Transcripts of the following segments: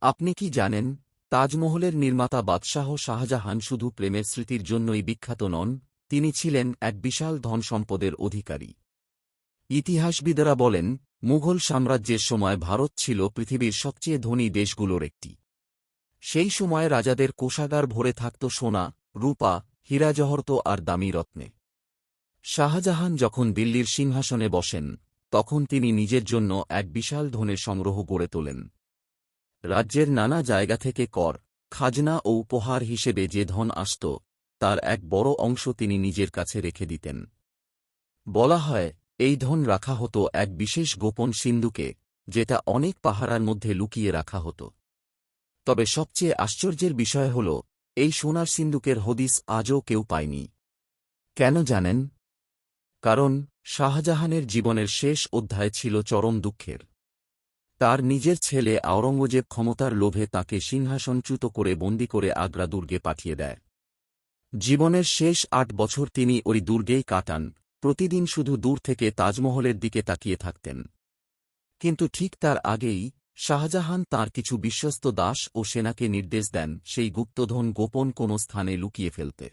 আপনি কি জানেন, তাজমহলের নির্মাতা বাদশাহ শাহজাহান শুধু প্রেমের স্মৃতির জন্যই বিখ্যাত নন, তিনি ছিলেন এক বিশাল ধন সম্পদের অধিকারী। ইতিহাসবিদেরা বলেন, মুঘল সাম্রাজ্যের সময় ভারত ছিল পৃথিবীর সবচেয়ে ধনী দেশগুলোর একটি। সেই সময় রাজাদের কোষাগার ভরে থাকত সোনা, রূপা হীরা জহরত আর দামি রত্নে। শাহজাহান যখন দিল্লির সিংহাসনে বসেন, তখন তিনি নিজের জন্য এক বিশাল ধনের সংগ্রহ গড়ে তোলেন। রাজ্যের নানা জায়গা থেকে কর, খাজনা ও উপহার হিসেবে যে ধন আসত, তার এক বড় অংশ তিনি নিজের কাছে রেখে দিতেন। বলা হয়, এই ধন রাখা হতো এক বিশেষ গোপন সিন্ধুকে, যেটা অনেক পাহারার মধ্যে লুকিয়ে রাখা হতো। তবে সবচেয়ে আশ্চর্যের বিষয় হল, এই সোনার সিন্ধুকের হদিস আজও কেউ পায়নি। কেন জানেন? কারণ শাহজাহানের জীবনের শেষ অধ্যায় ছিল চরম দুঃখের। তার নিজের ছেলে আওরঙ্গজেব ক্ষমতার লোভে তাকে সিংহাসনচ্যুত করে বন্দি করে আগ্রা দুর্গে পাঠিয়ে দেয়। জীবনের শেষ আট বছর তিনি ওই দুর্গেই কাটান, প্রতিদিন শুধু দূর থেকে তাজমহলের দিকে তাকিয়ে থাকতেন। কিন্তু ঠিক তার আগেই শাহজাহান তার কিছু বিশ্বস্ত দাস ও সেনাকে নির্দেশ দেন সেই গুপ্তধন গোপন কোনো স্থানে লুকিয়ে ফেলতে।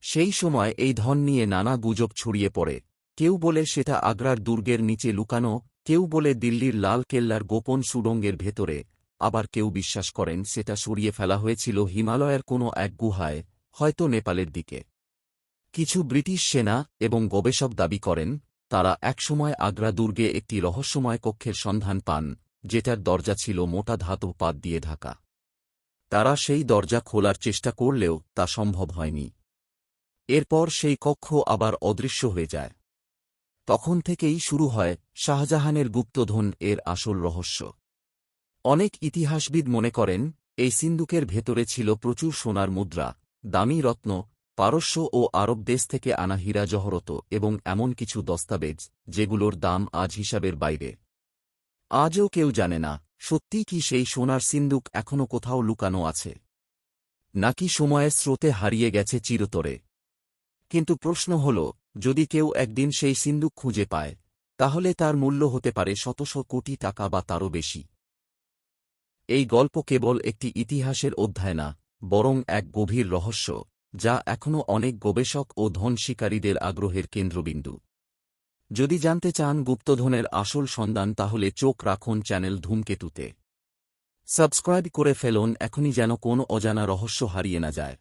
সেই সময় এই ধন নিয়ে নানা গুজব ছড়িয়ে পড়ে। কেউ বলে সেটা আগ্রার দুর্গের নিচে লুকানো কেউ বলে দিল্লির লাল কেল্লার গোপন সুড়ঙ্গের ভেতরে, আবার কেউ বিশ্বাস করেন সেটা সরিয়ে ফেলা হয়েছিল হিমালয়ের কোনো এক গুহায়, হয়তো নেপালের দিকে। কিছু ব্রিটিশ সেনা এবং গবেষক দাবি করেন, তারা একসময় আগ্রা দুর্গে একটি রহস্যময় কক্ষের সন্ধান পান, যেটার দরজা ছিল মোটা ধাতু পাত দিয়ে ঢাকা। তারা সেই দরজা খোলার চেষ্টা করলেও তা সম্ভব হয়নি। এরপর সেই কক্ষ আবার অদৃশ্য হয়ে যায়। তখন থেকেই শুরু হয় শাহজাহানের গুপ্তধন এর আসল রহস্য। অনেক ইতিহাসবিদ মনে করেন, এই সিন্দুকের ভেতরে ছিল প্রচুর সোনার মুদ্রা, দামি রত্ন, পারস্য ও আরব দেশ থেকে আনা হীরা জহরত এবং এমন কিছু দস্তাবেজ, যেগুলোর দাম আজ হিসাবের বাইরে। আজও কেউ জানে না, সত্যি কি সেই সোনার সিন্দুক এখনও কোথাও লুকানো আছে? নাকি সময়ের স্রোতে হারিয়ে গেছে চিরতরে? কিন্তু প্রশ্ন হল যদি কেউ একদিন সেই সিন্দুক খুঁজে পায়, তাহলে তার মূল্য হতে পারে শত শত কোটি টাকা বা তারও বেশি। এই গল্প কেবল একটি ইতিহাসের অধ্যায় না, বরং এক গভীর রহস্য, যা এখনও অনেক গবেষক ও ধন শিকারীদের আগ্রহের কেন্দ্রবিন্দু। যদি জানতে চান গুপ্তধনের আসল সন্ধান, তাহলে চোখ রাখুন চ্যানেল ধূমকেতুতে। সাবস্ক্রাইব করে ফেলুন, এখনই যেন কোনো অজানা রহস্য হারিয়ে না যায়।